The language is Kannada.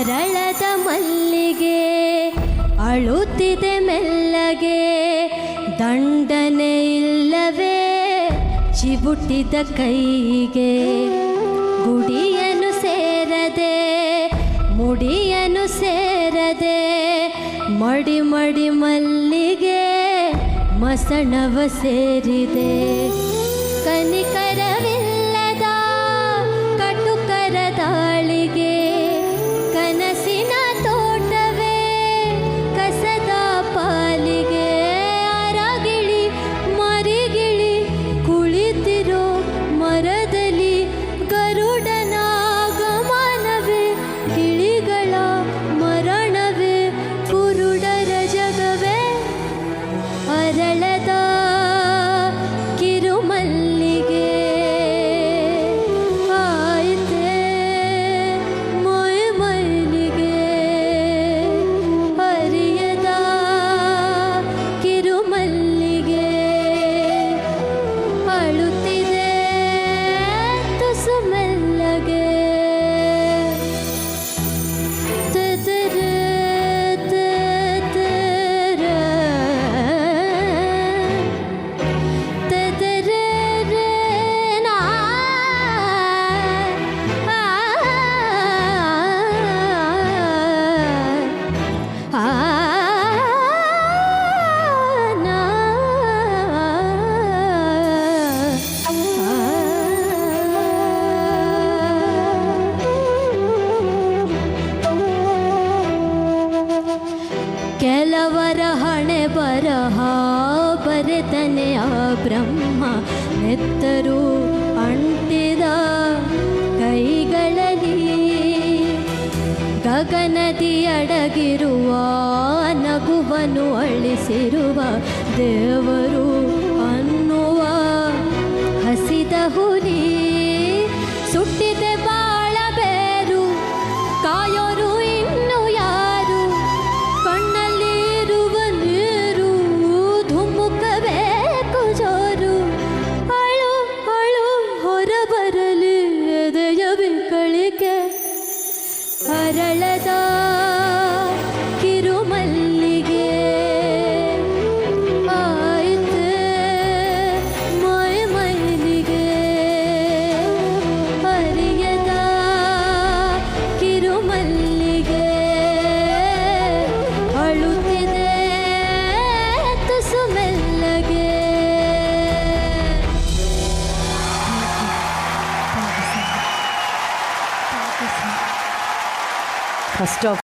ಅರಳದ ಮಲ್ಲಿಗೆ ಅಳುತ್ತಿದೆ ಮೆಲ್ಲಗೆ, ದಂಡನೆ ಇಲ್ಲವೇ? ಚಿಬುಟ್ಟಿದ ಕೈಗೆ ಗುಡಿಯನು ಸೇರದೆ ಮುಡಿಯನು ಸೇರದೆ, ಮಡಿ ಮಡಿ ಮಲ್ಲಿಗೆ ಮಸಣವ ಸೇರಿದೆ. ಕನಿಕರವಿಲ್ಲದ ಕೆಲವರ ಹಣೆ ಬರಹ ಬರೆದನೆ ಆ ಬ್ರಹ್ಮ. ನೆತ್ತರು ಅಂಟಿದ ಕೈಗಳಲ್ಲಿ ಗಗನದಿ ಅಡಗಿರುವ ಅಳಿಸಿರುವ ದೇವರು Christophe.